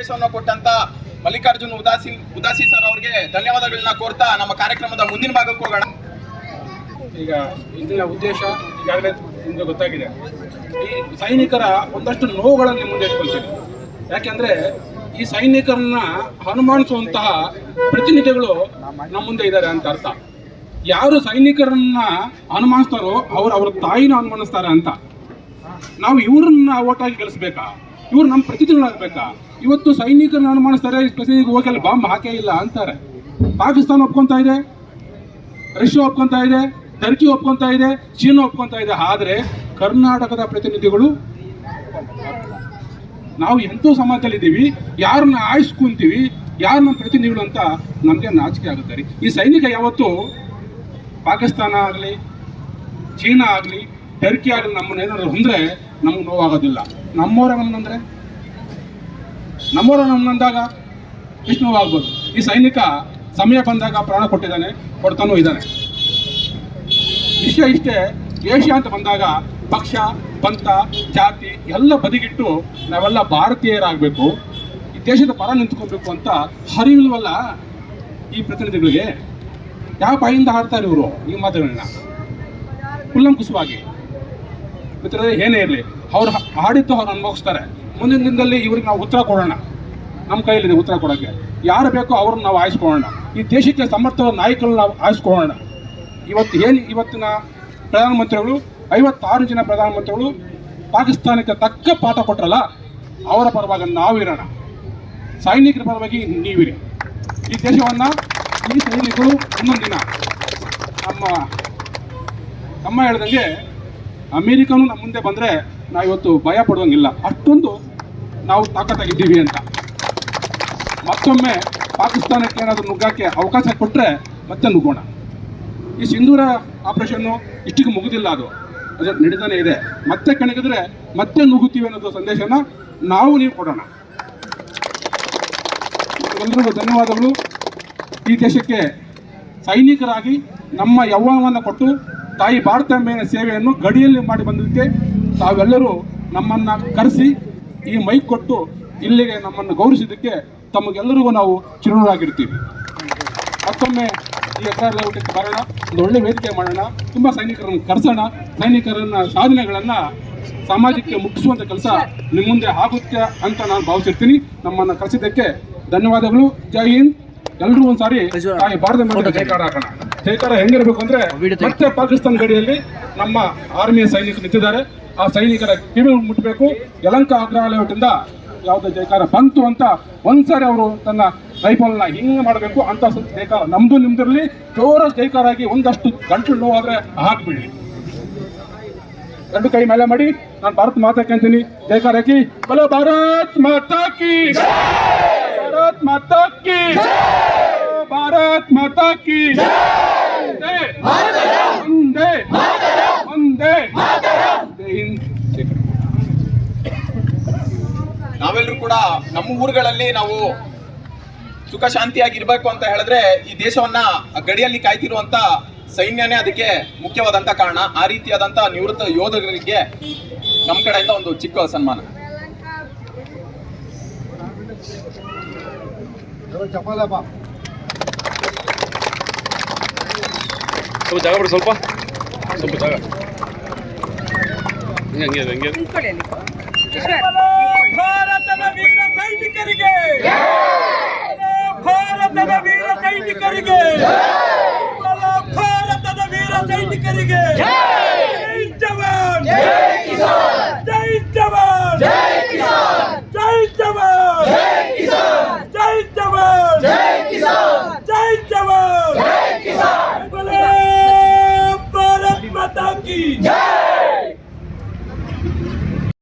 ಸಂದೇಶವನ್ನು ಕೊಟ್ಟಂತ ಮಲ್ಲಿಕಾರ್ಜುನ್ ಉದಾಸಿ ಉದಾಸಿ ಸರ್ ಅವರಿಗೆ ಧನ್ಯವಾದಗಳನ್ನ ಕೋರ್ತಾ ನಮ್ಮ ಕಾರ್ಯಕ್ರಮದ ಮುಂದಿನ ಭಾಗಕ್ಕೆ ಹೋಗೋಣ. ಈಗ ಇಂದಿನ ಉದ್ದೇಶ ಈಗಾಗಲೇ ನಿಮಗೆ ಗೊತ್ತಾಗಿದೆ. ಈ ಸೈನಿಕರ ಒಂದಷ್ಟು ನೋವುಗಳನ್ನು ಮುಂದೆ ಇಟ್ಕೊಳ್ತೀನಿ ಯಾಕೆಂದ್ರೆ ಈ ಸೈನಿಕರನ್ನ ಅನುಮಾನಿಸುವಂತಹ ಪ್ರತಿನಿಧಿಗಳು ನಮ್ಮ ಮುಂದೆ ಇದ್ದಾರೆ ಅಂತ ಅರ್ಥ. ಯಾರು ಸೈನಿಕರನ್ನ ಅನುಮಾನಿಸ್ತಾರೋ ಅವ್ರು ಅವ್ರ ತಾಯಿನ ಅನುಮಾನಿಸ್ತಾರೆ ಅಂತ. ನಾವು ಇವ್ರನ್ನ ಓಟಾಗಿ ಗೆಲ್ಲಿಸ್ಬೇಕಾ? ಇವ್ರು ನಮ್ಮ ಪ್ರತಿನಿಧಿಗಳಾಗಬೇಕಾ? ಇವತ್ತು ಸೈನಿಕರನ್ನ ಅನುಮಾನಿಸ್ತಾರೆ ಸ್ಪೆಸಿಫಿಕ್ ಹೋಗಿ ಅಲ್ಲಿ ಬಾಂಬ್ ಹಾಕೇ ಇಲ್ಲ ಅಂತಾರೆ. ಪಾಕಿಸ್ತಾನ ಒಪ್ಕೊಂತ ಇದೆ, ರಷ್ಯಾ ಒಪ್ಕೊಂತ ಇದೆ, ಟರ್ಕಿ ಒಪ್ಕೊಂತ ಇದೆ, ಚೀನಾ ಒಪ್ಕೊಂತ ಇದೆ. ಆದರೆ ಕರ್ನಾಟಕದ ಪ್ರತಿನಿಧಿಗಳು ನಾವು ಎಂತೋ ಸಮಾಜದಲ್ಲಿದ್ದೀವಿ, ಯಾರನ್ನ ಆಯ್ಸ್ಕೊಂತೀವಿ, ಯಾರು ನಮ್ಮ ಪ್ರತಿನಿಧಿಗಳು ಅಂತ ನಮಗೆ ನಾಚಿಕೆ ಆಗುತ್ತೆ ರೀ. ಈ ಸೈನಿಕ ಯಾವತ್ತು ಪಾಕಿಸ್ತಾನ ಆಗಲಿ, ಚೀನಾ ಆಗಲಿ, ಟರ್ಕಿ ಆಗಲಿ ನಮ್ಮನ್ನ ಏನಾದ್ರು ಹೊಂದ್ರೆ ನಮ್ಗೆ ನೋವಾಗೋದಿಲ್ಲ. ನಮ್ಮವರ ನಮ್ದಂದ್ರೆ ನಮ್ಮವರ ನಮ್ಮಂದಾಗ ವಿಷ್ಣು ಆಗ್ಬೋದು. ಈ ಸೈನಿಕ ಸಮಯ ಬಂದಾಗ ಪ್ರಾಣ ಕೊಟ್ಟಿದ್ದಾನೆ, ಕೊಡ್ತಾನೂ ಇದ್ದಾನೆ. ವಿಷಯ ಇಷ್ಟೇ, ಏಷ್ಯಾ ಅಂತ ಬಂದಾಗ ಪಕ್ಷ, ಪಂಥ, ಜಾತಿ ಎಲ್ಲ ಬದಿಗಿಟ್ಟು ನಾವೆಲ್ಲ ಭಾರತೀಯರಾಗಬೇಕು. ಈ ದೇಶದ ಪರ ನಿಂತ್ಕೊಬೇಕು ಅಂತ ಹರಿವಿಲ್ವಲ್ಲ ಈ ಪ್ರತಿನಿಧಿಗಳಿಗೆ? ಯಾವ ಬಾಯಿಂದ ಹಾಡ್ತಾರೆ ಇವರು ಈ ಮಾತುಗಳನ್ನ? ಕುಲ್ಲಂಕುಷವಾಗಿ ಮಿತ್ರರೇ, ಏನೇ ಇರಲಿ, ಅವ್ರು ಹಾಡಿದ್ದು ಅವ್ರು ಅನುಭವಿಸ್ತಾರೆ. ಮುಂದಿನ ದಿನದಲ್ಲಿ ಇವ್ರಿಗೆ ನಾವು ಉತ್ತರ ಕೊಡೋಣ. ನಮ್ಮ ಕೈಯಲ್ಲಿದೆ ಉತ್ತರ ಕೊಡೋಕ್ಕೆ. ಯಾರು ಬೇಕೋ ಅವ್ರನ್ನ ನಾವು ಆಯ್ಸ್ಕೊಳ್ಳೋಣ ಈ ದೇಶಕ್ಕೆ ಸಮರ್ಥವಾದ ನಾಯಕರನ್ನ ನಾವು ಆಯ್ಸ್ಕೊಳ್ಳೋಣ ಇವತ್ತು ಏನು ಇವತ್ತಿನ ಪ್ರಧಾನಮಂತ್ರಿಗಳು, ಐವತ್ತಾರು ಜನ ಪ್ರಧಾನಮಂತ್ರಿಗಳು ಪಾಕಿಸ್ತಾನಕ್ಕೆ ತಕ್ಕ ಪಾಠ ಕೊಟ್ಟರಲ್ಲ ಅವರ ಪರವಾಗಿ ನಾವಿರೋಣ ಸೈನಿಕರ ಪರವಾಗಿ ನೀವಿರಿ. ಈ ದೇಶವನ್ನು, ಈ ಸೈನಿಕರು ಇನ್ನೊಂದು ದಿನ ನಮ್ಮ ತಮ್ಮ ಹೇಳ್ದಂಗೆ ಅಮೇರಿಕನು ನಮ್ಮ ಮುಂದೆ ಬಂದರೆ ನಾವು ಇವತ್ತು ಭಯ ಪಡುವಂಗಿಲ್ಲ ಅಷ್ಟೊಂದು ನಾವು ತಾಕತ್ತಾಗಿದ್ದೀವಿ ಅಂತ. ಮತ್ತೊಮ್ಮೆ ಪಾಕಿಸ್ತಾನಕ್ಕೆ ಏನಾದರೂ ನುಗ್ಗಕ್ಕೆ ಅವಕಾಶ ಕೊಟ್ಟರೆ ಮತ್ತೆ ನುಗ್ಗೋಣ. ಈ ಸಿಂಧೂರ ಆಪರೇಷನ್ನು ಇಷ್ಟಿಗೆ ಮುಗುದಿಲ್ಲ ಅದು. ಅದು ನಡೀತಾನೆ ಇದೆ. ಮತ್ತೆ ಕಣಗಿದ್ರೆ ಮತ್ತೆ ನುಗ್ಗುತ್ತೀವಿ ಅನ್ನೋದು ಸಂದೇಶನ ನಾವು ನೀವು ಕೊಡೋಣ. ಎಲ್ರಿಗೂ ಧನ್ಯವಾದಗಳು. ಈ ದೇಶಕ್ಕೆ ಸೈನಿಕರಾಗಿ ನಮ್ಮ ಯೌವನವನ್ನು ಕೊಟ್ಟು ತಾಯಿ ಭಾರತಾಂಬೆಯ ಸೇವೆಯನ್ನು ಗಡಿಯಲ್ಲಿ ಮಾಡಿ ಬಂದದಕ್ಕೆ ತಾವೆಲ್ಲರೂ ನಮ್ಮನ್ನು ಕರೆಸಿ ಈ ಮೈಕ್ ಕೊಟ್ಟು ಇಲ್ಲಿಗೆ ನಮ್ಮನ್ನು ಗೌರವಿಸಿದ್ದಕ್ಕೆ ತಮಗೆಲ್ಲರಿಗೂ ನಾವು ಚಿರುಣರಾಗಿರ್ತೀವಿ ಮತ್ತೊಮ್ಮೆ ಈ ಲೇಔಟಕ್ಕೆ ಬರೋಣ. ಒಂದು ಒಳ್ಳೆ ವೇದಿಕೆ ಮಾಡೋಣ. ತುಂಬ ಸೈನಿಕರನ್ನು ಕರೆಸೋಣ. ಸೈನಿಕರನ್ನ ಸಾಧನೆಗಳನ್ನು ಸಮಾಜಕ್ಕೆ ಮುಟ್ಟಿಸುವಂಥ ಕೆಲಸ ನಿಮ್ಮ ಮುಂದೆ ಆಗುತ್ತೆ ಅಂತ ನಾನು ಭಾವಿಸಿರ್ತೀನಿ. ನಮ್ಮನ್ನು ಕರೆಸಿದ್ದಕ್ಕೆ ಧನ್ಯವಾದಗಳು. ಜೈ ಹಿಂದ್. ಎಲ್ಲರೂ ಒಂದ್ಸಾರಿ ಭಾರತ ಜೈಕಾರ ಹಾಕೋಣ. ಜೈಕಾರ ಹೆಂಗಿರ್ಬೇಕು ಅಂದ್ರೆ ಮತ್ತೆ ಪಾಕಿಸ್ತಾನ ಗಡಿಯಲ್ಲಿ ನಮ್ಮ ಆರ್ಮಿಯ ಸೈನಿಕರು ನಿಂತಿದ್ದಾರೆ. ಆ ಸೈನಿಕರ ಕಿವಿ ಮುಟ್ಟಬೇಕು ಯಲಂಕ ಅಗ್ರಹಾಲಯದಿಂದ ಯಾವುದೇ ಜೈಕಾರ ಬಂತು ಅಂತ ಒಂದ್ಸಾರಿ ಅವರು ತನ್ನ ರೈಫಲ್ನ ಹಿಂಗೆ ಮಾಡಬೇಕು ಅಂತ ಜೈಕಾರ ನಮ್ದು ನಿಮ್ದಿರಲಿ. ಜೋರ ಜೈಕಾರ ಆಗಿ ಒಂದಷ್ಟು ಗಂಟಲು ನೋವಾದ್ರೆ ಹಾಕ್ಬಿಡಿ. ಎರಡು ಕೈ ಮೇಲೆ ಮಾಡಿ. ನಾನು ಭಾರತ್ ಮಾತಾ ಕೇಳ್ತೀನಿ. ಜೈಕಾರ ಹಾಕಿ. ಬಲೋ ಭಾರತ್ ಮಾತಾ ಕಿ ಭಾರತ್ ಮಾತಾ ಕಿ ಭಾರತ್ ಮಾತಾ ಕಿ ಒಂದೇ ಒಂದೇ ಒಂದೇ ಜೈ ಹಿಂದ್ ಜೈ ಕನ್ನಡ. ಕೂಡ ನಮ್ಮ ಊರುಗಳಲ್ಲಿ ನಾವು ಸುಖ ಶಾಂತಿಯಾಗಿ ಇರಬೇಕು ಅಂತ ಹೇಳಿದ್ರೆ ಈ ದೇಶವನ್ನ ಗಡಿಯಲ್ಲಿ ಕಾಯ್ತಿರುವಂತ ಸೈನ್ಯನೇ ಅದಕ್ಕೆ ಮುಖ್ಯವಾದಂತ ಕಾರಣ. ಆ ರೀತಿಯಾದಂತ ನಿವೃತ್ತ ಯೋಧರಿಗೆ ನಮ್ಮ ಕಡೆಯಿಂದ ಒಂದು ಚಿಕ್ಕ ಸನ್ಮಾನ. ಸ್ವಲ್ಪ ಜಾಗ ಬಿಡಿ ಸ್ವಲ್ಪ. ಸ್ವಲ್ಪ ಜಾಗ. ಹಂಗೆ ಹಂಗೆ ಭಾರತದ ವೀರ ಸೈನಿಕರಿಗೆ ಭಾರತದ ವೀರ ಸೈನಿಕರಿಗೆ ಭಾರತದ ವೀರ ಸೈನಿಕರಿಗೆ ಜೈ ಜವಾನ್ ಜೈ ಜವಾನ್ ಜೈ ಕಿಸಾನ್ ಜೈ ಜವಾನ್ ಜೈ ಕಿಸಾನ್ ಜೈ ಜವಾನ್ ಜೈ ಕಿಸಾನ್ ಜೈ ಜವಾನ್ ಜೈ ಕಿಸಾನ್ ಭಾರತ್ ಮಾತಾ ಕಿ ಜೈ